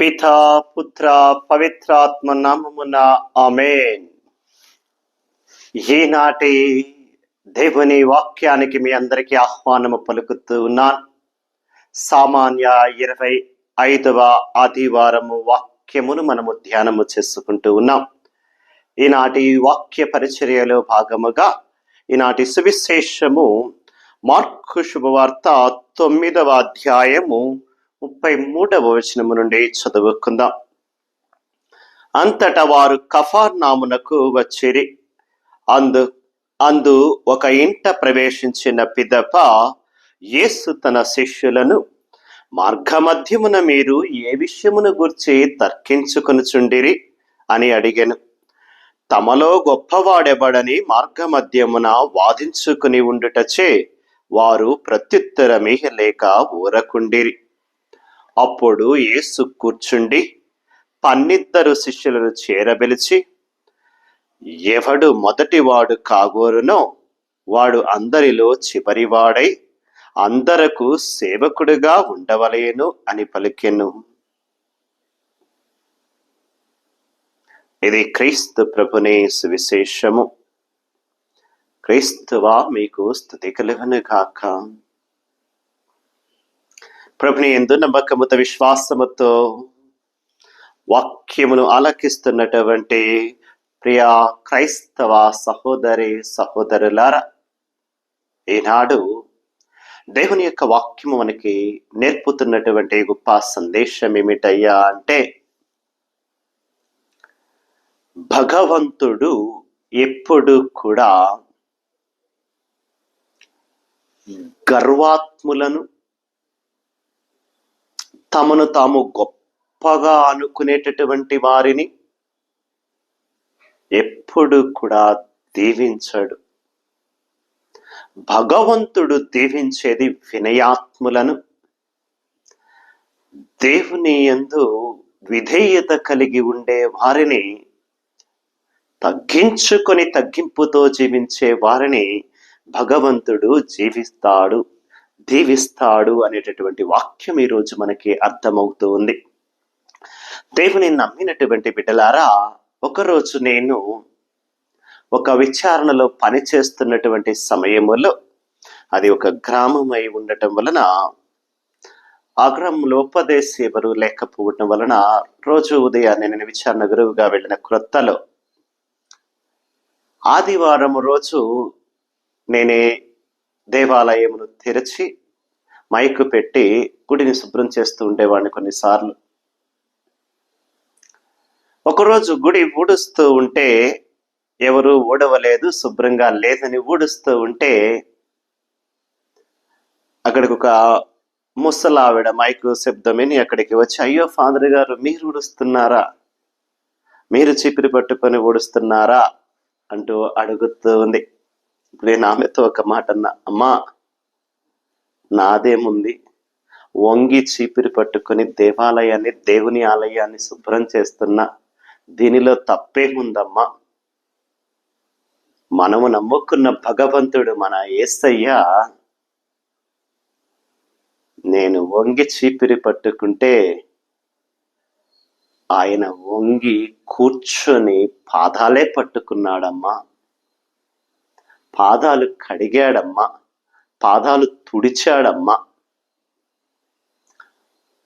పిత పుత్ర పవిత్రాత్మ నామమున ఆమెన్. ఈనాటి దేవుని వాక్యానికి మీ అందరికీ ఆహ్వానము పలుకుతూ ఉన్నాను. సామాన్య ఇరవై ఐదవ ఆదివారము వాక్యమును మనము ధ్యానము చేసుకుంటూ ఉన్నాం. ఈనాటి వాక్య పరిచర్యలో భాగముగా ఈనాటి సువిశేషము మార్కు శుభవార్త తొమ్మిదవ అధ్యాయము ముప్పై మూడవ వచనము నుండి చదువుకుందాం. అంతటా వారు కఫార్ నామునకు వచ్చిరి. అందు అందు ఒక ఇంట ప్రవేశించిన పిదప యేసు తన శిష్యులను మార్గమధ్యమున మీరు ఏ విషయమును గుర్చి తర్కించుకొనుచుండిరి? అని అడిగాను. తమలో గొప్పవాడెవడని మార్గమధ్యమున వాదించుకుని ఉండుటచే వారు ప్రత్యుత్తరమే లేక ఊరకుండిరి. అప్పుడు యేసు కూర్చుండి పన్నిద్దరు శిష్యులను చేరబెలిచి ఎవడు మొదటివాడు కాగోరునో వాడు అందరిలో చివరివాడై అందరకు సేవకుడుగా ఉండవలేను అని పలికెను. ఇది క్రీస్తు ప్రభునే సువిశేషము. క్రీస్తువా మీకు స్థుతి కలుగును కాక ప్రభుని ఎందు నమ్మకముతో విశ్వాసముతో వాక్యమును ఆలకిస్తున్నటువంటి ప్రియ క్రైస్తవ సహోదరి సహోదరులారా ఈనాడు దేవుని యొక్క వాక్యము మనకి నేర్పుతున్నటువంటి గొప్ప సందేశం ఏమిటయ్యా అంటే భగవంతుడు ఎప్పుడు కూడా గర్వాత్ములను తమను తాము గొప్పగా అనుకునేటటువంటి వారిని ఎప్పుడు కూడా దీవించడు. భగవంతుడు దీవించేది వినయాత్ములను. దేవుని యందు విధేయత కలిగి ఉండే వారిని తగ్గించుకొని తగ్గింపుతో జీవించే వారిని భగవంతుడు జీవిస్తాడు. దీవిస్తాడు అనేటటువంటి వాక్యం ఈరోజు మనకి అర్థమవుతూ ఉంది. దేవుని నమ్మినటువంటి బిడ్డలారా ఒకరోజు నేను ఒక విచారణలో పని చేస్తున్నటువంటి సమయములో అది ఒక గ్రామం అయి ఉండటం వలన ఆ గ్రామంలో ఉపదేశ ఎవరు లేకపోవటం వలన రోజు ఉదయాన్నే నేను విచారణ గురువుగా వెళ్ళిన క్రొత్తలో ఆదివారం రోజు నేనే దేవాలయమును తెరిచి మైక్ పెట్టి గుడిని శుభ్రం చేస్తూ ఉండేవాడిని కొన్నిసార్లు. ఒకరోజు గుడి ఊడుస్తూ ఉంటే ఎవరు ఊడవలేదు శుభ్రంగా లేదని ఊడుస్తూ ఉంటే అక్కడికి ఒక ముసలావిడ మైకు శబ్దమిని అక్కడికి వచ్చి అయ్యో ఫాదర్ గారు మీరు ఊడుస్తున్నారా? మీరు చీపిరి పట్టుకొని ఊడుస్తున్నారా? అంటూ అడుగుతూ ఉంది. ఇప్పుడు నేను ఆమెతో ఒక మాట అన్నా అమ్మా నాదేముంది? వంగి చీపిరి పట్టుకొని దేవాలయాన్ని దేవుని ఆలయాన్ని శుభ్రం చేస్తున్నా దీనిలో తప్పేముందమ్మా? మనము నమ్ముకున్న భగవంతుడు మన ఏసయ్య. నేను వంగి చీపిరి పట్టుకుంటే ఆయన వంగి కూర్చొని పాదాలే పట్టుకున్నాడమ్మా. పాదాలు కడిగాడమ్మా. పాదాలు తుడిచాడమ్మా.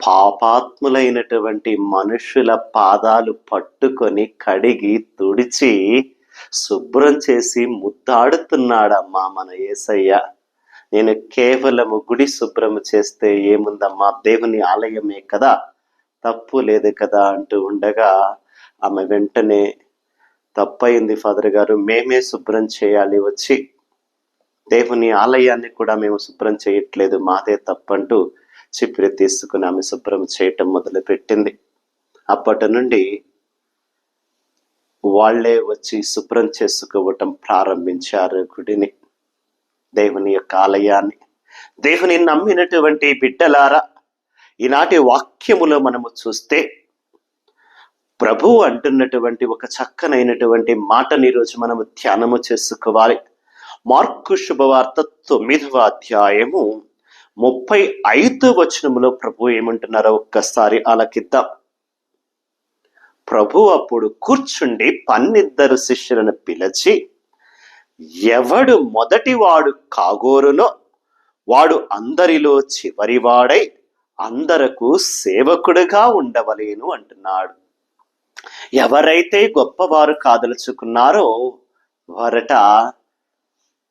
పాపాత్ములైనటువంటి మనుషుల పాదాలు పట్టుకొని కడిగి తుడిచి శుభ్రం చేసి ముద్దాడుతున్నాడమ్మా మన ఏసయ్య. నేను కేవలము గుడి శుభ్రం చేస్తే ఏముందమ్మా? దేవుని ఆలయమే కదా? తప్పు లేదు కదా అంటూ ఉండగా ఆమె వెంటనే తప్పయింది ఫాదర్ గారు మేమే శుభ్రం చేయాలి వచ్చి దేవుని ఆలయాన్ని కూడా మేము శుభ్రం చేయట్లేదు మాదే తప్పంటూ చిప్పిరి తీసుకుని ఆమె శుభ్రం చేయటం మొదలుపెట్టింది. అప్పటి నుండి వాళ్ళే వచ్చి శుభ్రం చేసుకోవటం ప్రారంభించారు గుడిని దేవుని యొక్క ఆలయాన్ని. దేవుని నమ్మినటువంటి బిడ్డలారా ఈనాటి వాక్యములో మనము చూస్తే ప్రభు అంటున్నటువంటి ఒక చక్కనైనటువంటి మాటని ఈరోజు మనము ధ్యానము చేసుకోవాలి. మార్కు శుభవార్త తొమ్మిదవ అధ్యాయము ముప్పై ఐదు వచనములో ప్రభు ఏమంటున్నారో ఒక్కసారి ఆలకిద్దాం. ప్రభు అప్పుడు కూర్చుండి పన్నిద్దరు శిష్యులను పిలిచి ఎవడు మొదటివాడు కాగోరునో వాడు అందరిలో చివరివాడై అందరకు సేవకుడుగా ఉండవలేను అంటున్నాడు. ఎవరైతే గొప్పవారు కాదలుచుకున్నారో వారట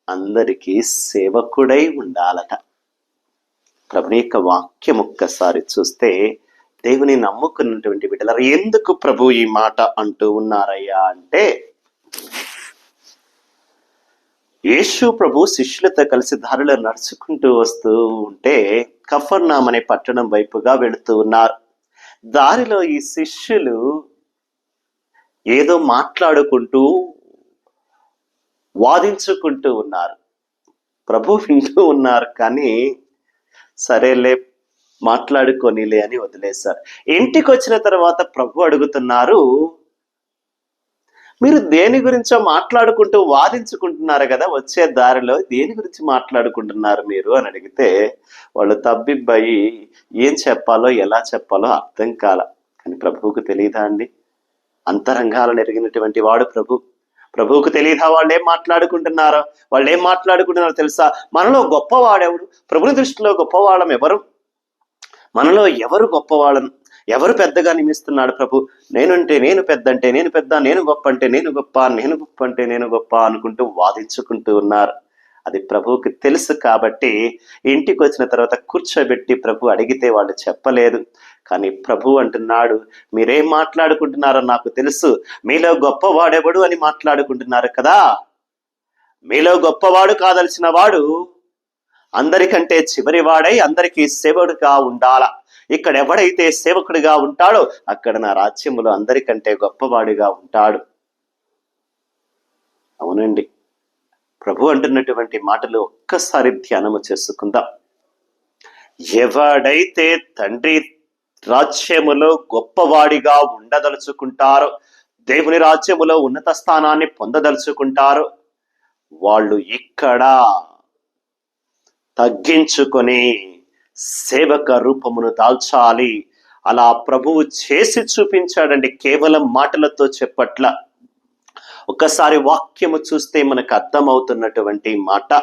అందరికీ సేవకుడై ఉండాలట. ప్రభుని యొక్క వాక్యం ఒక్కసారి చూస్తే దేవుని నమ్ముకున్నటువంటి బిడ్డలారా ఎందుకు ప్రభు ఈ మాట అంటూ ఉన్నారయ్యా? అంటే యేసు ప్రభు శిష్యులతో కలిసి దారిలో నడుచుకుంటూ వస్తూ ఉంటే కఫర్నామ్ అనే పట్టణం వైపుగా వెళుతూ ఉన్నారు. దారిలో ఈ శిష్యులు ఏదో మాట్లాడుకుంటూ వాదించుకుంటూ ఉన్నారు. ప్రభు వింటూ ఉన్నారు కానీ సరేలే మాట్లాడుకోనిలే అని వదిలేశారు. ఇంటికి వచ్చిన తర్వాత ప్రభు అడుగుతున్నారు మీరు దేని గురించో మాట్లాడుకుంటూ వాదించుకుంటున్నారు కదా వచ్చే దారిలో దేని గురించి మాట్లాడుకుంటున్నారు మీరు అని అడిగితే వాళ్ళు తబ్బిబ్బయి ఏం చెప్పాలో ఎలా చెప్పాలో అర్థం కాల. కానీ ప్రభువుకు తెలియదా అండి? అంతరంగాలను ఎరిగినటువంటి వాడు ప్రభు. ప్రభువుకు తెలియదా? వాళ్ళు ఏం మాట్లాడుకుంటున్నారో? వాళ్ళు ఏం మాట్లాడుకుంటున్నారో తెలుసా? మనలో గొప్పవాడెవడు? ప్రభుని దృష్టిలో గొప్పవాళ్ళం ఎవరు? మనలో ఎవరు గొప్పవాళ్ళను ఎవరు పెద్దగా నిమిస్తున్నాడు ప్రభు? నేనుంటే నేను పెద్ద అంటే నేను పెద్ద నేను గొప్ప అంటే నేను గొప్ప నేను గొప్ప అంటే నేను గొప్ప అనుకుంటూ వాదించుకుంటూ ఉన్నారు. అది ప్రభువుకి తెలుసు కాబట్టి ఇంటికి వచ్చిన తర్వాత కూర్చోబెట్టి ప్రభు అడిగితే వాళ్ళు చెప్పలేదు. కానీ ప్రభు అంటున్నాడు మీరేం మాట్లాడుకుంటున్నారో నాకు తెలుసు. మీలో గొప్పవాడెవడు అని మాట్లాడుకుంటున్నారు కదా? మీలో గొప్పవాడు కాదలసిన వాడు అందరికంటే చివరివాడై అందరికీ సేవకుడుగా ఉండాల? ఇక్కడ ఎవడైతే సేవకుడిగా ఉంటాడో అక్కడ నా రాజ్యములో అందరికంటే గొప్పవాడిగా ఉంటాడు. అవునండి. ప్రభు అంటున్నటువంటి మాటలు ఒక్కసారి ధ్యానము చేసుకుందాం. ఎవడైతే తండ్రి రాజ్యములో గొప్పవాడిగా ఉండదలుచుకుంటారో దేవుని రాజ్యములో ఉన్నత స్థానాన్ని పొందదలుచుకుంటారో వాళ్ళు ఇక్కడ తగ్గించుకొని సేవక రూపమును దాల్చాలి. అలా ప్రభువు చేసి చూపించాడండి కేవలం మాటలతో చెప్పట్ల. ఒకసారి వాక్యము చూస్తే మనకు అర్థమవుతున్నటువంటి మాట.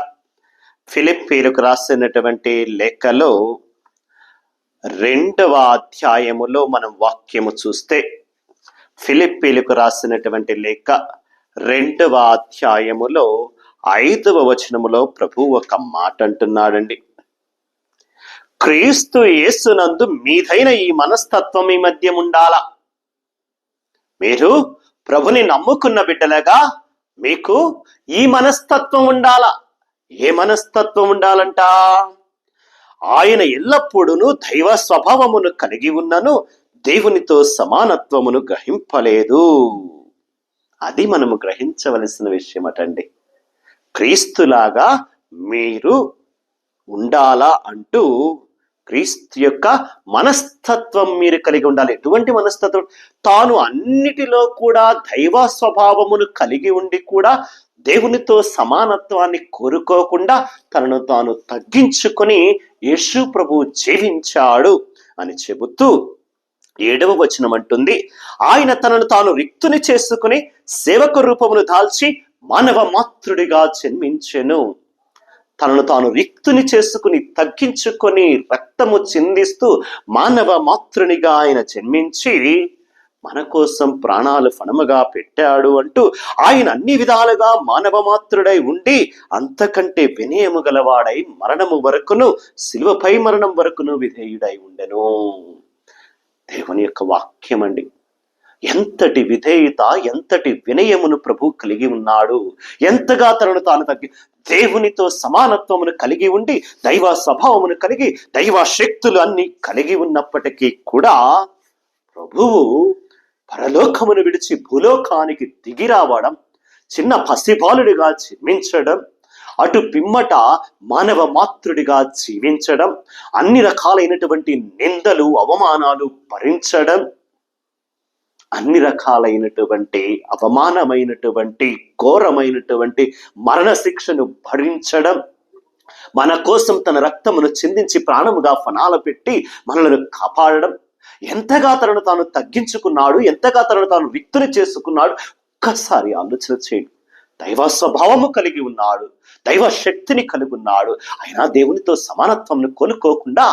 ఫిలిప్పీలకు రాసినటువంటి లేఖలో రెండవ అధ్యాయములో మనం వాక్యము చూస్తే ఫిలిప్పీలకు రాసినటువంటి లేఖ రెండవ అధ్యాయములో ఐదవ వచనములో ప్రభు ఒక మాట అంటున్నాడండి. క్రీస్తు యేసునందు మీదైన ఈ మనస్తత్వం ఈ మధ్య ఉండాలా? మీరు ప్రభుని నమ్ముకున్న బిడ్డలుగా మీకు ఈ మనస్తత్వం ఉండాలా? ఏ మనస్తత్వం ఉండాలంట? ఆయన ఎల్లప్పుడూ దైవ స్వభావమును కలిగి ఉన్నను దేవునితో సమానత్వమును గ్రహింపలేదు. అది మనము గ్రహించవలసిన విషయం అటండి. క్రీస్తులాగా మీరు ఉండాలా అంటూ క్రీస్తు యొక్క మనస్తత్వం మీరు కలిగి ఉండాలి. ఎటువంటి మనస్తత్వం? తాను అన్నిటిలో కూడా దైవ స్వభావమును కలిగి ఉండి కూడా దేవునితో సమానత్వాన్ని కోరుకోకుండా తనను తాను తగ్గించుకొని యేసు ప్రభు జీవించాడు అని చెబుతూ ఏడవ వచనం అంటుంది. ఆయన తనను తాను రిక్తుని చేసుకుని సేవక రూపమును దాల్చి మానవ మాతృడిగా జన్మించెను. తనను తాను రిక్తుని చేసుకుని తగ్గించుకొని రక్తము చిందిస్తూ మానవ మాతృనిగా ఆయన జన్మించి మన కోసం ప్రాణాలు ఫణముగా పెట్టాడు అంటూ ఆయన అన్ని విధాలుగా మానవ మాతృడై ఉండి అంతకంటే వినయము గలవాడై మరణము వరకును శిలువపై మరణం వరకును విధేయుడై ఉండెను. దేవుని యొక్క వాక్యం అండి ఎంతటి విధేయత ఎంతటి వినయమును ప్రభు కలిగి ఉన్నాడు. ఎంతగా తనను తాను తగ్గి దేవునితో సమానత్వమును కలిగి ఉండి దైవ స్వభావమును కలిగి దైవ శక్తులు అన్ని కలిగి ఉన్నప్పటికీ కూడా ప్రభువు పరలోకమును విడిచి భూలోకానికి దిగిరావడం చిన్న పసిబాలుడిగా జన్మించడం అటు పిమ్మట మానవ మాతృడిగా జీవించడం అన్ని రకాలైనటువంటి నిందలు అవమానాలు భరించడం అన్ని రకాలైనటువంటి అవమానమైనటువంటి ఘోరమైనటువంటి మరణ శిక్షను భరించడం మన కోసం తన రక్తమును చిందించి ప్రాణముగా ఫనాల పెట్టి మనలను కాపాడడం ఎంతగా తనను తాను తగ్గించుకున్నాడు ఎంతగా తనను తాను విక్తుని చేసుకున్నాడు ఒక్కసారి ఆలోచన చేయండి. దైవ స్వభావము కలిగి ఉన్నాడు దైవ శక్తిని కలిగి ఉన్నాడు అయినా దేవునితో సమానత్వంను కొనుక్కోకుండా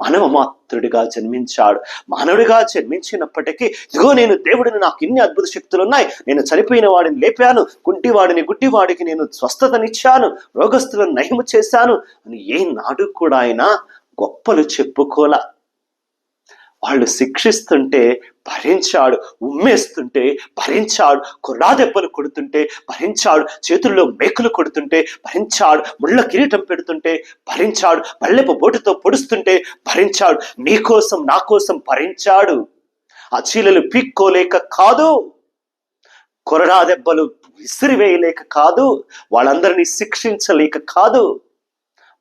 మానవ మాత్రుడిగా జన్మించాడు. మానవుడిగా జన్మించినప్పటికీ ఇదిగో నేను దేవుడిని నాకు ఇన్ని అద్భుత శక్తులు ఉన్నాయి నేను చనిపోయిన వాడిని లేపాను. కుంటివాడిని గుడ్డివాడికి నేను స్వస్థతనిచ్చాను. రోగస్తులను నయము చేశాను. అని ఏ నాడు కూడా ఆయన గొప్పలు చెప్పుకోలే. వాళ్ళు శిక్షిస్తుంటే భరించాడు ఉమ్మేస్తుంటే భరించాడు కొర్రా దెబ్బలు కొడుతుంటే భరించాడు చేతుల్లో మేకులు కొడుతుంటే భరించాడు ముళ్ళ కిరీటం పెడుతుంటే భరించాడు పల్లెపు బోటుతో పొడుస్తుంటే భరించాడు నీ కోసం నా కోసం భరించాడు. ఆ చీలలు పీక్కోలేక కాదు. కొరడా దెబ్బలు విసిరివేయలేక కాదు. వాళ్ళందరినీ శిక్షించలేక కాదు.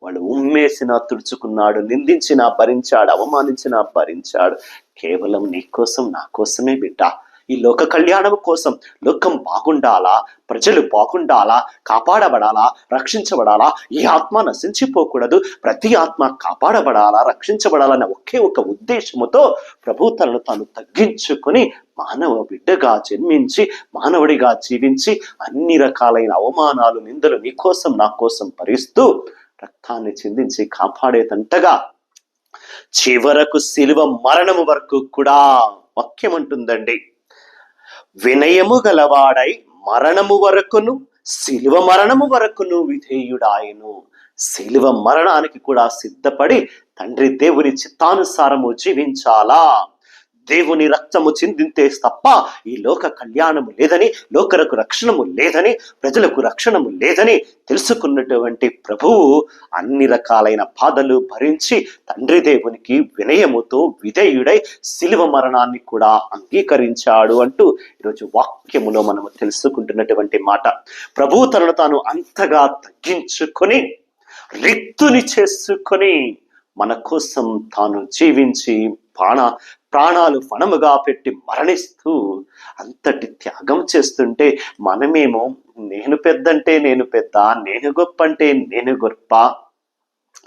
వాళ్ళు ఉమ్మేసిన తుడుచుకున్నాడు నిందించిన భరించాడు అవమానించిన భరించాడు. కేవలం నీ కోసం నా కోసమే బిడ్డ. ఈ లోక కళ్యాణం కోసం లోకం బాగుండాలా? ప్రజలు బాగుండాలా? కాపాడబడాలా? రక్షించబడాలా? ఈ ఆత్మ నశించిపోకూడదు? ప్రతి ఆత్మ కాపాడబడాలా? రక్షించబడాలన్న ఒకే ఒక ఉద్దేశముతో ప్రభు తనను తాను తగ్గించుకొని మానవ బిడ్డగా జన్మించి మానవుడిగా జీవించి అన్ని రకాలైన అవమానాలు నిందలు నీ కోసం నా కోసం భరిస్తూ రక్తాన్ని చిందించి కాపాడేదంటగా చివరకు శిలువ మరణము వరకు కూడా వాక్యం అంటుందండి వినయము గలవాడై మరణము వరకును శిలువ మరణము వరకును విధేయుడాయను. శిలువ మరణానికి కూడా సిద్ధపడి తండ్రి దేవుని చిత్తానుసారము జీవించాలా? దేవుని రక్తము చిందింతే తప్ప ఈ లోక కళ్యాణము లేదని లోకరకు రక్షణము లేదని ప్రజలకు రక్షణము లేదని తెలుసుకున్నటువంటి ప్రభువు అన్ని రకాలైన బాధలు భరించి తండ్రి దేవునికి వినయముతో విధేయుడై శిలువ మరణాన్ని కూడా అంగీకరించాడు అంటూ ఈరోజు వాక్యములో మనము తెలుసుకుంటున్నటువంటి మాట. ప్రభు తనను తాను అంతగా తగ్గించుకొని రిక్తుని చేసుకొని మన కోసం తాను జీవించి ప్రాణ ప్రాణాలు ఫణముగా పెట్టి మరణిస్తూ అంతటి త్యాగం చేస్తుంటే మనమేమో నేను పెద్దంటే నేను పెద్ద నేను గొప్ప అంటే నేను గొప్ప.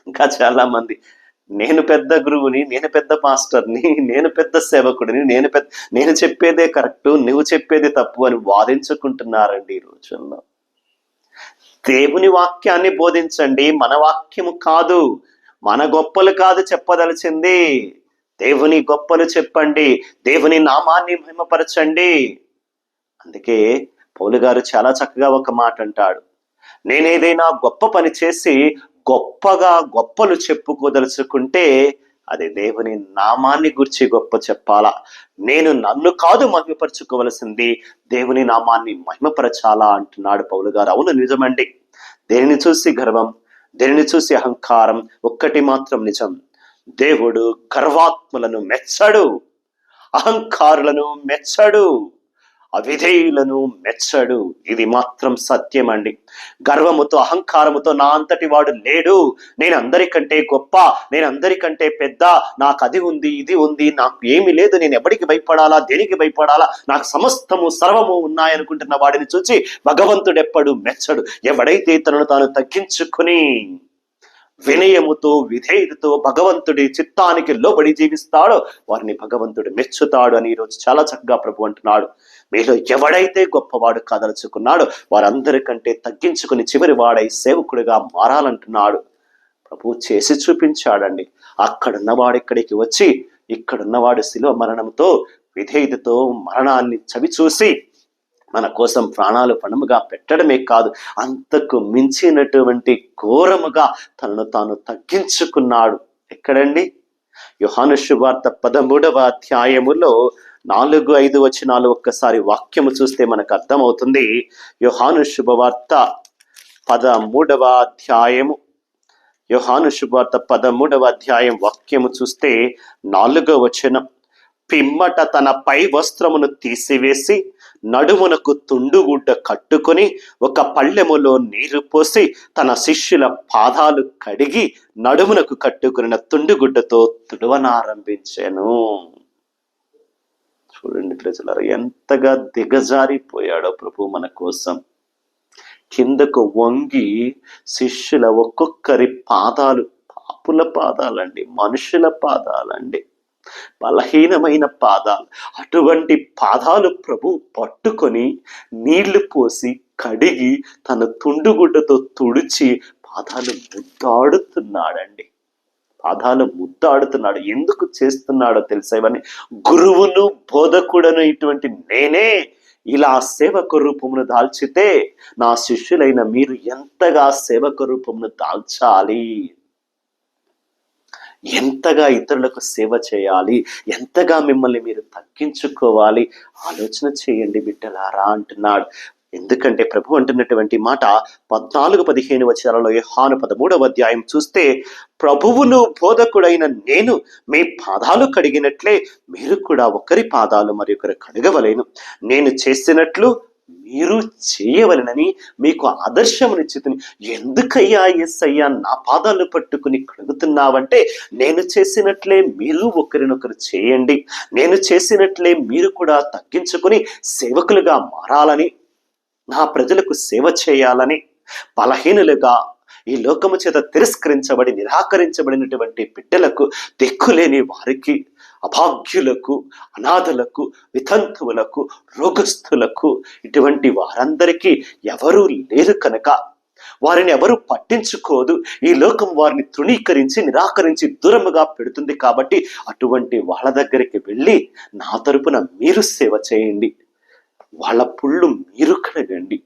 ఇంకా చాలా మంది నేను పెద్ద గురువుని నేను పెద్ద మాస్టర్ని నేను పెద్ద సేవకుడిని నేను పెద్ద నేను చెప్పేదే కరెక్ట్ నువ్వు చెప్పేది తప్పు అని వాదించుకుంటున్నారండి ఈ రోజుల్లో. దేవుని వాక్యాన్ని బోధించండి. మన వాక్యము కాదు మన గొప్పలు కాదు చెప్పదలిచింది. దేవుని గొప్పలు చెప్పండి దేవుని నామాన్ని మహిమపరచండి. అందుకే పౌలు గారు చాలా చక్కగా ఒక మాట అంటాడు. నేనేదైనా గొప్ప పని చేసి గొప్పగా గొప్పలు చెప్పుకోదలుచుకుంటే అది దేవుని నామాన్ని గురించి గొప్ప చెప్పాలా? నేను నన్ను కాదు మహిమపరచుకోవలసింది దేవుని నామాన్ని మహిమపరచాలా అంటున్నాడు పౌలు గారు. అవును నిజమండి. దేనిని చూసి గర్వం దేనిని చూసి అహంకారం ఒక్కటి మాత్రం నిజం. దేవుడు గర్వాత్ములను మెచ్చడు అహంకారులను మెచ్చడు అవిధేయులను మెచ్చడు. ఇది మాత్రం సత్యం అండి గర్వముతో అహంకారముతో నా అంతటి వాడు లేడు. నేను అందరికంటే గొప్ప నేను అందరికంటే పెద్ద నాకు అది ఉంది ఇది ఉంది నాకు ఏమి లేదు నేను ఎవరికి భయపడాలా దేనికి భయపడాలా? నాకు సమస్తము సర్వము ఉన్నాయనుకుంటున్న వాడిని చూసి భగవంతుడెప్పుడు మెచ్చడు. ఎవడైతే తనను తాను తగ్గించుకుని వినయముతో విధేయతతో భగవంతుడి చిత్తానికి లోబడి జీవిస్తాడో వారిని భగవంతుడు మెచ్చుతాడు అని ఈరోజు చాలా చక్కగా ప్రభు అంటున్నాడు. మీలో ఎవడైతే గొప్పవాడు కదలుచుకున్నాడో వారందరికంటే తగ్గించుకుని చివరి వాడై సేవకుడిగా మారాలంటున్నాడు. ప్రభు చేసి చూపించాడండి. అక్కడున్నవాడు ఇక్కడికి వచ్చి ఇక్కడున్నవాడు శిలువ మరణంతో విధేయతతో మరణాన్ని చవి చూసి మన కోసం ప్రాణాలు పణముగా పెట్టడమే కాదు అంతకు మించినటువంటి ఘోరముగా తనను తాను తగ్గించుకున్నాడు. ఎక్కడండి? యుహాను శుభార్త పదమూడవ అధ్యాయములో నాలుగు ఐదు వచనాలు ఒక్కసారి వాక్యము చూస్తే మనకు అర్థమవుతుంది. యుహాను శుభవార్త పదమూడవ అధ్యాయము. యుహాను శుభార్త పదమూడవ అధ్యాయం వాక్యము చూస్తే నాలుగో వచనం. పిమ్మట తన పై వస్త్రమును తీసివేసి నడుమునకు తుండుగుడ్డ కట్టుకొని ఒక పళ్ళెములో నీరు పోసి తన శిష్యుల పాదాలు కడిగి నడుమునకు కట్టుకున్న తుండుగుడ్డతో తుడవనారంభించాను. చూడండి ప్రజలారా ఎంతగా దిగజారిపోయాడో ప్రభు మన కోసం. కిందకు వంగి శిష్యుల ఒక్కొక్కరి పాదాలు పాపుల పాదాలండి మనుషుల పాదాలండి. బలహీనమైన పాదాలు. అటువంటి పాదాలు ప్రభు పట్టుకొని నీళ్ళు పోసి కడిగి తన తుండుగుడ్డతో తుడిచి పాదాలు ముద్దాడుతున్నాడండి. పాదాలు ముద్దాడుతున్నాడు. ఎందుకు చేస్తున్నాడో తెలుసా? ఇవన్నీ గురువును బోధకుడను ఇటువంటి నేనే ఇలా సేవక రూపమును దాల్చితే నా శిష్యులైన మీరు ఎంతగా సేవక రూపమును దాల్చాలి? ఎంతగా ఇతరులకు సేవ చేయాలి? ఎంతగా మిమ్మల్ని మీరు తగ్గించుకోవాలి? ఆలోచన చేయండి బిడ్డలారా అంటున్నాడు. ఎందుకంటే ప్రభు అంటున్నటువంటి మాట పద్నాలుగు పదిహేను వచనాలలో యోహాను పదమూడవ అధ్యాయం చూస్తే ప్రభువును బోధకుడైన నేను మీ పాదాలు కడిగినట్లే మీరు కూడా ఒకరి పాదాలు మరి ఒకరు కడగవలేను. నేను చేసినట్లు మీరు చేయవలనని మీకు ఆదర్శమునిచ్చితిని ఎందుకయ్యా ఎస్ అయ్యా నా పాదాలు పట్టుకుని కడుగుతున్నావంటే నేను చేసినట్లే మీరు ఒకరినొకరు చేయండి. నేను చేసినట్లే మీరు కూడా తగ్గించుకుని సేవకులుగా మారాలని నా ప్రజలకు సేవ చేయాలని బలహీనులుగా ఈ లోకము చేత తిరస్కరించబడి నిరాకరించబడినటువంటి బిడ్డలకు దిక్కులేని వారికి అభాగ్యులకు అనాథలకు వితంతువులకు రోగస్థులకు ఇటువంటి వారందరికీ ఎవరూ లేరు కనుక. వారిని ఎవరు పట్టించుకోదు. ఈ లోకం వారిని తృణీకరించి నిరాకరించి దూరముగా పెడుతుంది కాబట్టి అటువంటి వాళ్ళ దగ్గరికి వెళ్ళి నా తరపున మీరు సేవ చేయండి. వాళ్ళ పుళ్ళు మీరు కడగండి.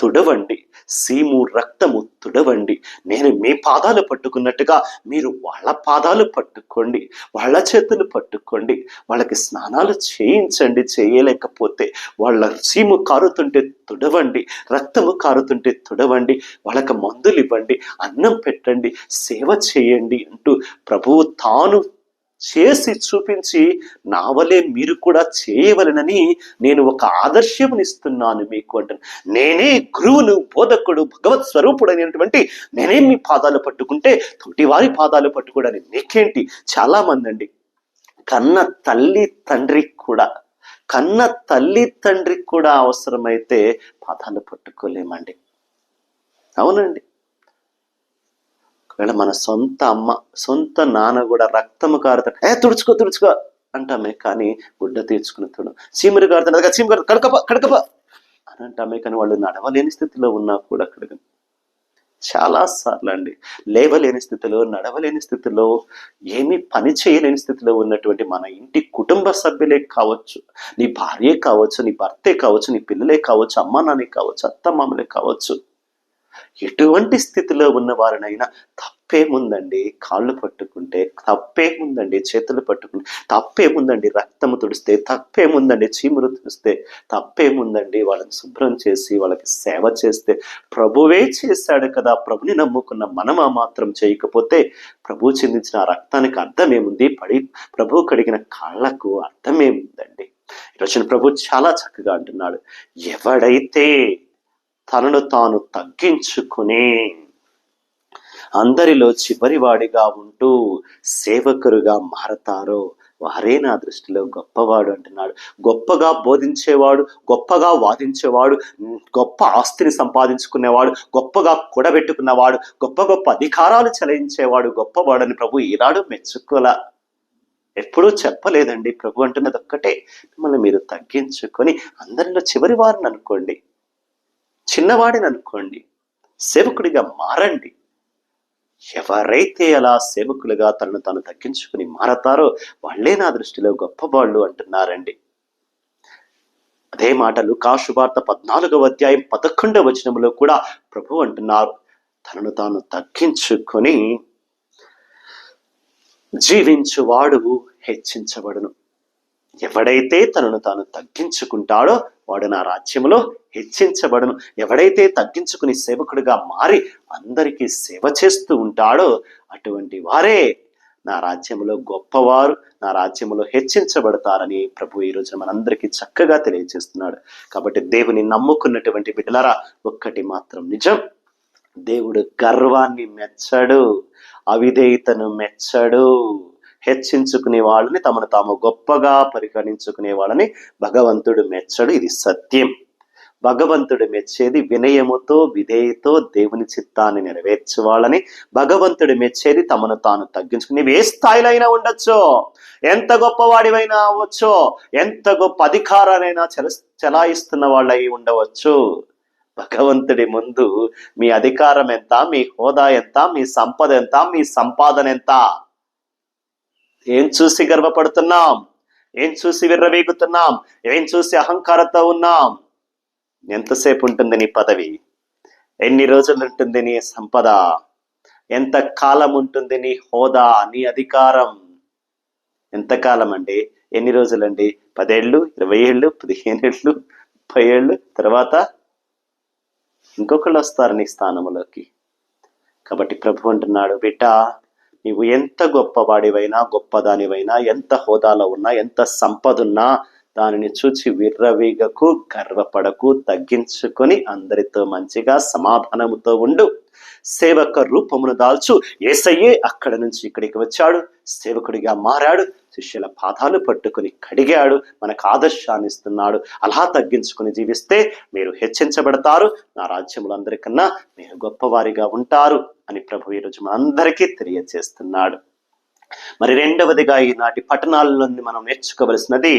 తుడవండి. సీము రక్తము తుడవండి. నేను మీ పాదాలు పట్టుకున్నట్టుగా మీరు వాళ్ళ పాదాలు పట్టుకోండి. వాళ్ళ చేతులు పట్టుకోండి. వాళ్ళకి స్నానాలు చేయించండి. చేయలేకపోతే వాళ్ళ సీము కారుతుంటే తుడవండి. రక్తము కారుతుంటే తుడవండి. వాళ్ళకి మందులు ఇవ్వండి అన్నం పెట్టండి. సేవ చేయండి అంటూ ప్రభువు తాను చేసి చూపించి నా వలే మీరు కూడా చేయవలనని నేను ఒక ఆదర్శమునిస్తున్నాను మీకు అంటాను నేనే గురువును బోధకుడు భగవత్ స్వరూపుడు అనేటువంటి నేనే మీ పాదాలు పట్టుకుంటే తోటి వారి పాదాలు పట్టుకోవడానికి నీకేంటి చాలా మంది అండి కన్న తల్లి తండ్రి కూడా కన్న తల్లి తండ్రికి కూడా అవసరమైతే పాదాలు పట్టుకోలేమండి. అవునండి. ఒకవేళ మన సొంత అమ్మ సొంత నాన్న కూడా రక్తము కారుతాడు. ఏ తుడుచుకో తుడుచుకో అంటామే కానీ గుడ్డ తీర్చుకుని తుడు. కారుతాడు కదా చీమ కడకప కడకప అని అంటామే కానీ వాళ్ళు నడవలేని స్థితిలో ఉన్నా కూడా కడగను చాలా సార్లు అండి లేవలేని స్థితిలో నడవలేని స్థితిలో ఏమీ పని చేయలేని స్థితిలో ఉన్నటువంటి మన ఇంటి కుటుంబ సభ్యులే కావచ్చు నీ భార్యే కావచ్చు నీ భర్తే కావచ్చు నీ పిల్లలే కావచ్చు అమ్మ నాన్నే కావచ్చు అత్త మామలే కావచ్చు ఎటువంటి స్థితిలో ఉన్న వారినైనా తప్పేముందండి కాళ్ళు పట్టుకుంటే తప్పేముందండి చేతులు పట్టుకుంటే తప్పేముందండి రక్తము తుడిస్తే తప్పేముందండి చీమురు తుడిస్తే తప్పేముందండి వాళ్ళని శుభ్రం చేసి వాళ్ళకి సేవ చేస్తే ప్రభువే చేశాడు కదా ప్రభుని నమ్ముకున్న మనం ఆ మాత్రం చేయకపోతే ప్రభు చెందించిన ఆ రక్తానికి అర్థం ఏముంది పడి ప్రభు కడిగిన కాళ్ళకు అర్థమేముందండి? ఈరోజు ప్రభు చాలా చక్కగా అంటున్నాడు ఎవడైతే తనను తాను తగ్గించుకుని. అందరిలో చివరివాడిగా ఉంటూ సేవకురుగా మారతారో వారే నా దృష్టిలో గొప్పవాడు అంటున్నాడు. గొప్పగా బోధించేవాడు గొప్పగా వాదించేవాడు గొప్ప ఆస్తిని సంపాదించుకునేవాడు గొప్పగా కూడబెట్టుకున్నవాడు గొప్ప గొప్ప అధికారాలు చెలయించేవాడు గొప్పవాడని ప్రభు ఈనాడు మెచ్చుకోలా. ఎప్పుడూ చెప్పలేదండి. ప్రభు అంటున్నది ఒక్కటే. మిమ్మల్ని మీరు తగ్గించుకొని అందరిలో చివరి వారిని అనుకోండి. చిన్నవాడిని అనుకోండి సేవకుడిగా మారండి. ఎవరైతే అలా సేవకులుగా తనను తాను తగ్గించుకుని మారతారో వాళ్ళే నా దృష్టిలో గొప్పవాళ్ళు అంటున్నారండి. అదే మాటలు కాశువార్త పద్నాలుగవ అధ్యాయం పదకొండవ వచనంలో కూడా ప్రభు అంటున్నారు. తనను తాను తగ్గించుకొని జీవించువాడు హెచ్చించబడును. ఎవడైతే తనను తాను తగ్గించుకుంటాడో వాడు నా రాజ్యంలో హెచ్చించబడును. ఎవడైతే తగ్గించుకుని సేవకుడిగా మారి అందరికీ సేవ చేస్తూ ఉంటాడో అటువంటి వారే నా రాజ్యంలో గొప్పవారు నా రాజ్యంలో హెచ్చించబడతారని ప్రభు ఈ రోజున మనందరికీ చక్కగా తెలియజేస్తున్నాడు. కాబట్టి దేవుని నమ్ముకున్నటువంటి బిడ్డలారా ఒక్కటి మాత్రం నిజం. దేవుడు గర్వాన్ని మెచ్చడు అవిధేయతను మెచ్చడు. హెచ్చించుకునే వాళ్ళని తమను తాము గొప్పగా పరిగణించుకునే వాళ్ళని భగవంతుడు మెచ్చడు. ఇది సత్యం. భగవంతుడు మెచ్చేది వినయముతో విధేయతో దేవుని చిత్తాన్ని నెరవేర్చువాలని భగవంతుడు మెచ్చేది తమను తాను తగ్గించుకుని ఏ స్థాయిలో అయినా ఉండొచ్చు. ఎంత గొప్పవాడివైనా అవ్వచ్చు. ఎంత గొప్ప అధికారానైనా చెల చెలాయిస్తున్న వాళ్ళై ఉండవచ్చు. భగవంతుడి ముందు మీ అధికారం ఎంత మీ హోదా ఎంత మీ సంపద ఎంత మీ సంపాదన ఎంత? ఏం చూసి గర్వపడుతున్నాం? ఏం చూసి విర్రవీగుతున్నాం? ఏం చూసి అహంకారంతో ఉన్నాం? ఎంతసేపు ఉంటుంది నీ పదవి? ఎన్ని రోజులు ఉంటుంది నీ సంపద? ఎంత కాలం ఉంటుంది నీ హోదా నీ అధికారం? ఎంతకాలం అండి? ఎన్ని రోజులండి? పదేళ్ళు? ఇరవై ఏళ్ళు పదిహేను ఏళ్ళు ముప్పై ఏళ్ళు తర్వాత ఇంకొకళ్ళు వస్తారు నీ స్థానంలోకి కాబట్టి ప్రభు అంటున్నాడు బిడ్డ నీవు ఎంత గొప్పవాడివైనా గొప్పదానివైనా ఎంత హోదాలో ఉన్నా ఎంత సంపదున్నా దానిని చూచి విర్రవీగకు గర్వపడకు తగ్గించుకొని అందరితో మంచిగా సమాధానముతో ఉండు. సేవక రూపమును దాల్చు. ఏసయ్యే అక్కడ నుంచి ఇక్కడికి వచ్చాడు. సేవకుడిగా మారాడు. శిష్యుల పాదాలు పట్టుకుని కడిగాడు. మనకు ఆదర్శాన్ని ఇస్తున్నాడు. అలా తగ్గించుకుని జీవిస్తే మీరు హెచ్చించబడతారు. నా రాజ్యములందరికన్నా మీరు గొప్పవారిగా ఉంటారు. అని ప్రభు ఈరోజు మనందరికీ తెలియజేస్తున్నాడు మరి రెండవదిగా ఈనాటి పట్టణాల్లోని మనం నేర్చుకోవలసినది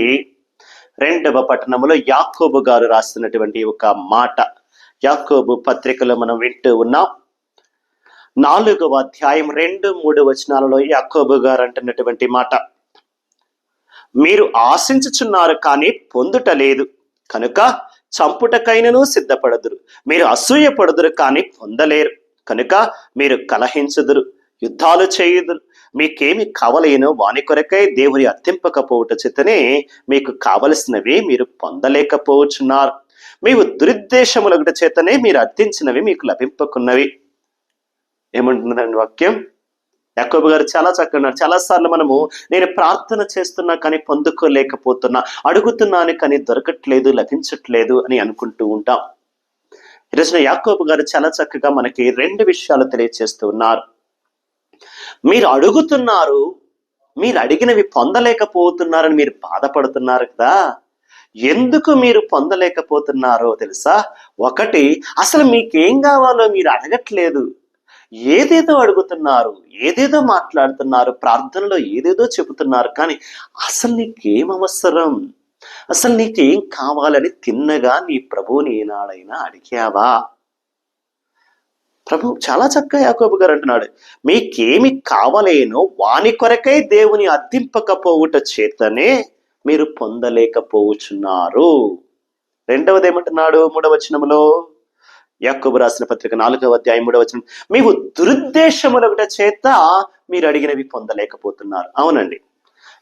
రెండవ పట్టణంలో యాకోబు గారు రాస్తున్నటువంటి ఒక మాట. యాకోబు పత్రికలో మనం వింటూ ఉన్నాం. నాలుగవ అధ్యాయం రెండు మూడు వచనాలలో యాకోబు గారు అంటున్నటువంటి మాట. మీరు ఆశించుచున్నారు కానీ పొందుట లేదు కనుక చంపుటకైనను సిద్ధపడదురు. మీరు అసూయపడదురు కానీ పొందలేరు. కనుక మీరు కలహించుదురు యుద్ధాలు చేయుదురు. మీకేమి కావలేనో వాని కొరకై దేవుని అర్థింపకపోవుట చేతనే మీకు కావలసినవి మీరు పొందలేకపోవచ్చున్నారు మీకు దురుద్దేశములగుట చేతనే మీరు అర్థించినవి మీకు లభింపకున్నవి. ఏమంటున్నదండి వాక్యం? యాకోబు గారు చాలా చక్కగా చాలా సార్లు మనము నేను ప్రార్థన చేస్తున్నా కానీ పొందుకోలేకపోతున్నా అడుగుతున్నాను కానీ దొరకట్లేదు లభించట్లేదు అని అనుకుంటూ ఉంటాం. ఈరోజున యాకోబు గారు చాలా చక్కగా మనకి రెండు విషయాలు తెలియచేస్తూ ఉన్నారు. మీరు అడుగుతున్నారు మీరు అడిగినవి పొందలేకపోతున్నారని మీరు బాధపడుతున్నారు కదా. ఎందుకు మీరు పొందలేకపోతున్నారో తెలుసా? ఒకటి అసలు మీకేం కావాలో మీరు అడగట్లేదు. ఏదేదో అడుగుతున్నారు ఏదేదో మాట్లాడుతున్నారు ప్రార్థనలో ఏదేదో చెబుతున్నారు కానీ అసలు నీకేం అవసరం? అసలు నీకేం కావాలని తిన్నగా నీ ప్రభువుని ఏనాడైనా అడిగావా? ప్రభు చాలా చక్కగా యాకోబు గారు అంటున్నాడు. మీకేమి కావలేనో వాని కొరకై దేవుని అర్థింపకపోవుట చేతనే మీరు పొందలేకపోవచ్చున్నారు రెండవది ఏమంటున్నాడు మూడవచనంలో? యాకోబు రాసిన పత్రిక నాలుగవ అధ్యాయం మూడవ వచనం మీకు దురుద్దేశముల చేత మీరు అడిగినవి పొందలేకపోతున్నారు. అవునండి.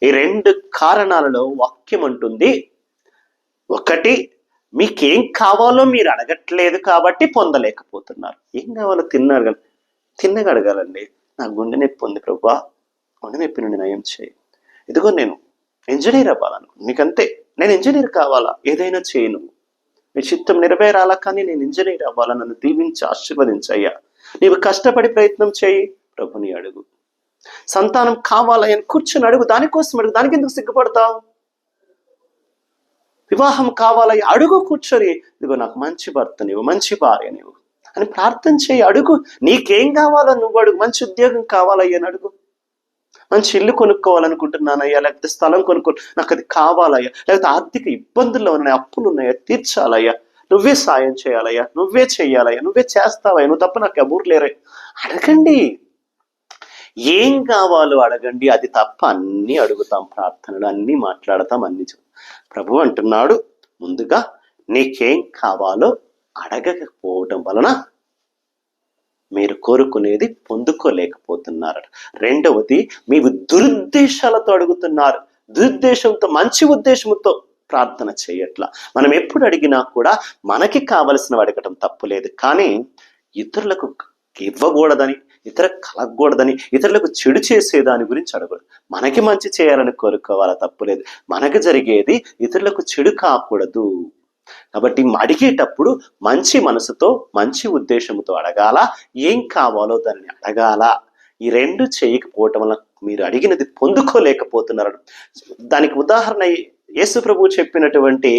ఈ రెండు కారణాలలో వాక్యం అంటుంది. ఒకటి మీకేం కావాలో మీరు అడగట్లేదు కాబట్టి పొందలేకపోతున్నారు. ఏం కావాలో తిన్నారు కానీ తిన్నగా అడగాలండి. నా గుండె నొప్పి ఉంది ప్రభా. గుండె నొప్పి నుండి నయం చేయి. ఇదిగో నేను ఇంజనీర్ అవ్వాలను. నీకంతే. నేను ఇంజనీర్ కావాలా? ఏదైనా చేయను. నీ చిత్తం నెరవేరాలా కానీ నేను ఇంజనీర్ అవ్వాలా? నన్ను దీవించి ఆశీర్వదించయ్యా. నీవు కష్టపడి ప్రయత్నం చేయి. ప్రభుని అడుగు. సంతానం కావాలా అని కూర్చొని అడుగు దానికోసం అడుగు దానికి ఎందుకు సిగ్గుపడతావు? వివాహం కావాలయ్యా అడుగు కూర్చొని ఇదిగో నాకు మంచి భర్త నీవు మంచి భార్య నీవు అని ప్రార్థన చేయి అడుగు నీకేం కావాలో నువ్వు అడుగు మంచి ఉద్యోగం కావాలయ్యా అని అడుగు. మంచి ఇల్లు కొనుక్కోవాలనుకుంటున్నానయ్యా లేకపోతే స్థలం కొనుక్కో నాకు అది కావాలయ్యా లేకపోతే ఆర్థిక ఇబ్బందుల్లో ఉన్నాయి అప్పులు ఉన్నాయా తీర్చాలయ్యా నువ్వే సాయం చేయాలయ్యా నువ్వే చేయాలయ్యా నువ్వే చేస్తావయ్యా నువ్వు తప్ప నాకు ఎవరు లేరే. అడగండి ఏం కావాలో అడగండి అది తప్ప అన్ని అడుగుతాం ప్రార్థనలు అన్ని మాట్లాడతాం అన్ని చూ- ప్రభు అంటున్నాడు ముందుగా నీకేం కావాలో అడగకపోవడం వలన మీరు కోరుకునేది పొందుకోలేకపోతున్నారు రెండవది మీరు దురుద్దేశాలతో అడుగుతున్నారు దురుద్దేశంతో మంచి ఉద్దేశంతో ప్రార్థన చేయట్ల. మనం ఎప్పుడు అడిగినా కూడా మనకి కావలసినవి అడగటం తప్పులేదు కానీ ఇతరులకు ఇవ్వకూడదని ఇతర కలగకూడదని ఇతరులకు చెడు చేసే దాని గురించి అడగదు మనకి మంచి చేయాలని కోరుకోవాలా? తప్పులేదు. మనకి జరిగేది ఇతరులకు చెడు కాకూడదు. కాబట్టి అడిగేటప్పుడు మంచి మనసుతో మంచి ఉద్దేశంతో అడగాల? ఏం కావాలో దానిని అడగాల? ఈ రెండు చేయకపోవటం వల్ల మీరు అడిగినది పొందుకోలేకపోతున్నారు దానికి ఉదాహరణ యేసు ప్రభు చెప్పినటువంటి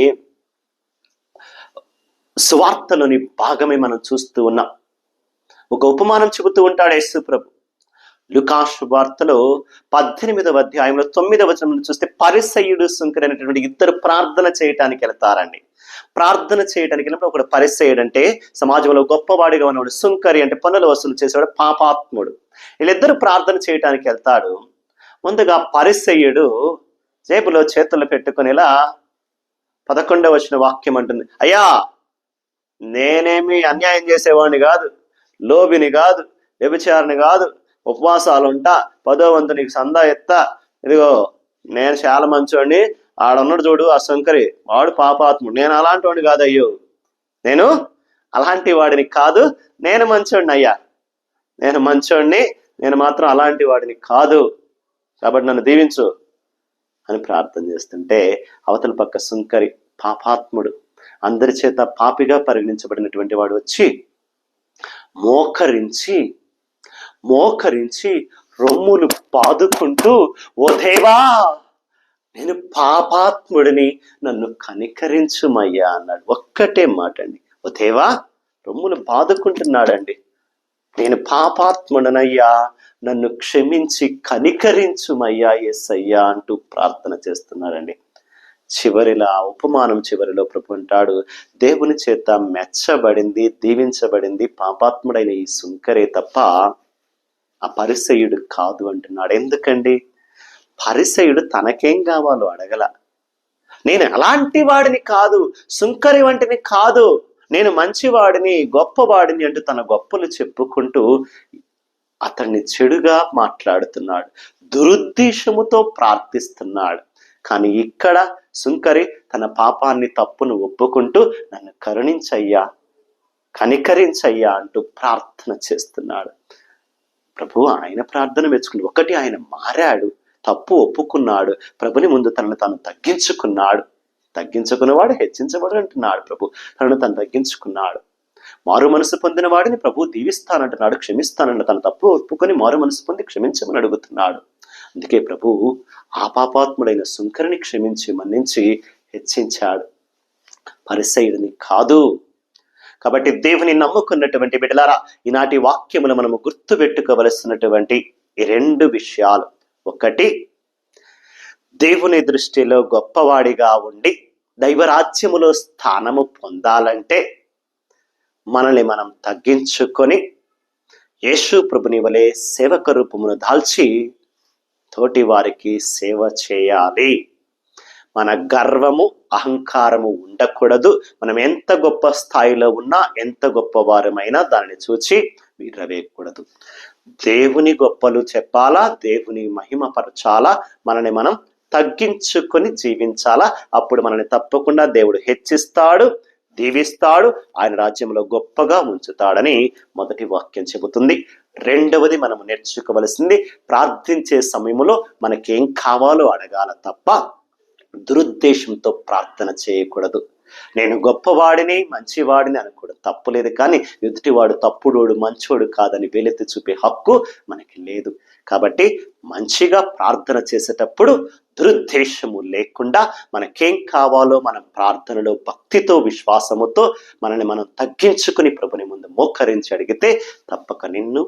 స్వార్థలోని భాగమే మనం చూస్తూ ఉన్నాం. ఒక ఉపమానం చెబుతూ ఉంటాడు యేసు ప్రభు. లుకాష్ వార్తలో పద్దెనిమిదవ అధ్యాయంలో తొమ్మిదవ వచనం చూస్తే పరిసయుడు సుంకరి అనేటువంటి ఇద్దరు ప్రార్థన చేయటానికి వెళ్తారండి. ప్రార్థన చేయడానికి వెళ్ళినప్పుడు ఒకడు పరిసయుడు అంటే సమాజంలో గొప్పవాడిగా ఉన్నవాడు సుంకరి అంటే పనులు వసూలు చేసేవాడు పాపాత్ముడు. వీళ్ళిద్దరు ప్రార్థన చేయటానికి వెళ్తాడు. ముందుగా పరిసయ్యుడు జేబులో చేతులు పెట్టుకునేలా పదకొండవ వచ్చిన వాక్యం అంటుంది. అయ్యా నేనేమి అన్యాయం చేసేవాడిని కాదు. లోబిని కాదు వ్యభిచారిని కాదు ఉపవాసాలు ఉంటా పదో వంతు నీకు సందా ఎత్తా. ఇదిగో నేను చాలా మంచోడిని ఆడున్నాడు చూడు ఆ శంకరి వాడు పాపాత్ముడు. నేను అలాంటి వాడిని కాదు అయ్యో నేను అలాంటి వాడిని కాదు నేను మంచోడిని అయ్యా. నేను మంచోడిని నేను మాత్రం అలాంటి వాడిని కాదు. కాబట్టి నన్ను దీవించు అని ప్రార్థన చేస్తుంటే అవతల పక్క శంకరి పాపాత్ముడు అందరి చేత పాపిగా పరిగణించబడినటువంటి వాడు వచ్చి మోకరించి మోకరించి రొమ్ములు పాదుకుంటూ ఓ దేవా నేను పాపాత్ముడిని నన్ను కనికరించుమయ్యా అన్నాడు. ఒక్కటే మాట అండి ఓ దేవా రొమ్ములు బాదుకుంటున్నాడండి. నేను పాపాత్ముడనయ్యా నన్ను క్షమించి కనికరించుమయ్యా ఎస్ అయ్యా అంటూ ప్రార్థన చేస్తున్నాడండి చివరిలా ఉపమానం చివరిలో ప్రభు అంటాడు దేవుని చేత మెచ్చబడింది దీవించబడింది పాపాత్ముడైన ఈ సుంకరే తప్ప ఆ పరిసయుడు కాదు అంటున్నాడు. ఎందుకండి? పరిసయుడు తనకేం కావాలో అడగల. నేను అలాంటి వాడిని కాదు సుంకరి వంటిని కాదు నేను మంచివాడిని గొప్పవాడిని అంటూ తన గొప్పలు చెప్పుకుంటూ అతన్ని చెడుగా మాట్లాడుతున్నాడు. దురుద్దేశముతో ప్రార్థిస్తున్నాడు. కానీ ఇక్కడ సుంకరి తన పాపాన్ని తప్పును ఒప్పుకుంటూ నన్ను కరుణించయ్యా కనికరించయ్యా అంటూ ప్రార్థన చేస్తున్నాడు. ప్రభు ఆయన ప్రార్థన మెచ్చుకుని ఒకటి ఆయన మారాడు తప్పు ఒప్పుకున్నాడు. ప్రభుని ముందు తనను తాను తగ్గించుకున్నాడు. తగ్గించుకున్నవాడు హెచ్చించబడు అంటున్నాడు ప్రభు. తనను తను తగ్గించుకున్నాడు. మారు మనసు పొందిన వాడిని ప్రభు దీవిస్తానంటున్నాడు క్షమిస్తానంట తన తప్పు ఒప్పుకొని మారు మనసు పొంది క్షమించమని అడుగుతున్నాడు. అందుకే ప్రభు ఆ పాపాత్ముడైన క్షమించి మన్నించి హెచ్చించాడు. పరిసయుడిని కాదు. కాబట్టి దేవుని నమ్ముకున్నటువంటి బిడ్డలారా ఈనాటి వాక్యములు మనము గుర్తు పెట్టుకోవలసినటువంటి రెండు విషయాలు. ఒకటి దేవుని దృష్టిలో గొప్పవాడిగా ఉండి దైవరాజ్యములో స్థానము పొందాలంటే మనల్ని మనం తగ్గించుకొని యేసు ప్రభుని వలె సేవక రూపమును దాల్చి తోటి వారికి సేవ చేయాలి. మన గర్వము అహంకారము ఉండకూడదు. మనం ఎంత గొప్ప స్థాయిలో ఉన్నా ఎంత గొప్పవారమైనా దానిని చూచి విరవేయకూడదు దేవుని గొప్పలు చెప్పాలా? దేవుని మహిమపరచాలా మనని మనం తగ్గించుకొని జీవించాలా? అప్పుడు మనల్ని తప్పకుండా దేవుడు హెచ్చిస్తాడు. దీవిస్తాడు. ఆయన రాజ్యంలో గొప్పగా ఉంచుతాడని మొదటి వాక్యం చెబుతుంది. రెండవది మనము నేర్చుకోవలసింది ప్రార్థించే సమయంలో మనకేం కావాలో అడగాల తప్ప దురుద్దేశంతో ప్రార్థన చేయకూడదు. నేను గొప్పవాడిని మంచివాడిని అనకూడదు. తప్పులేదు కానీ ఎదుటివాడు తప్పుడోడు మంచోడు కాదని వెలెత్తి చూపే హక్కు మనకి లేదు. కాబట్టి మంచిగా ప్రార్థన చేసేటప్పుడు దురుద్దేశము లేకుండా మనకేం కావాలో మనం ప్రార్థనలో భక్తితో విశ్వాసముతో మనల్ని మనం తగ్గించుకుని ప్రభుని ముందు మోకరించి అడిగితే తప్పక నిన్ను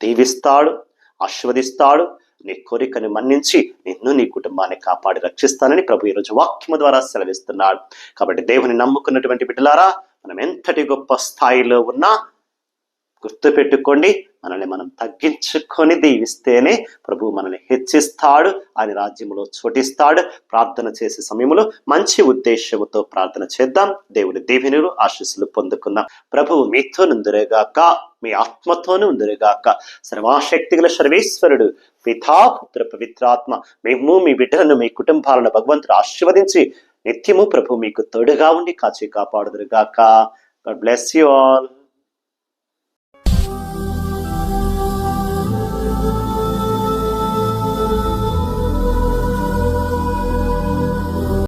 దీవిస్తాడు ఆశీర్వదిస్తాడు. నీ కోరికను మన్నించి నిన్ను నీ కుటుంబాన్ని కాపాడి రక్షిస్తానని ప్రభు ఈరోజు వాక్యము ద్వారా సెలవిస్తున్నాడు. కాబట్టి దేవుని నమ్ముకున్నటువంటి బిడ్డలారా మనం ఎంతటి గొప్ప స్థాయిలో ఉన్నా గుర్తుపెట్టుకోండి. మనల్ని మనం తగ్గించుకొని దీవిస్తేనే ప్రభు మనల్ని హెచ్చిస్తాడు ఆయన రాజ్యంలో చోటిస్తాడు. ప్రార్థన చేసే సమయంలో మంచి ఉద్దేశముతో ప్రార్థన చేద్దాం. దేవుని దీవెనులు ఆశీస్సులు పొందుకుందాం. ప్రభువు మీతో నుందురేగాక మీ ఆత్మతోనే ఉందిరేగాక సర్వాశక్తి గల సర్వేశ్వరుడు పితాపుత్ర పవిత్రాత్మ మేము మీ బిడ్డలను మీ కుటుంబాలను భగవంతుడు ఆశీర్వదించి నిత్యము ప్రభు మీకు తోడుగా ఉండి కాచి కాపాడుదురుగాక. Bless you all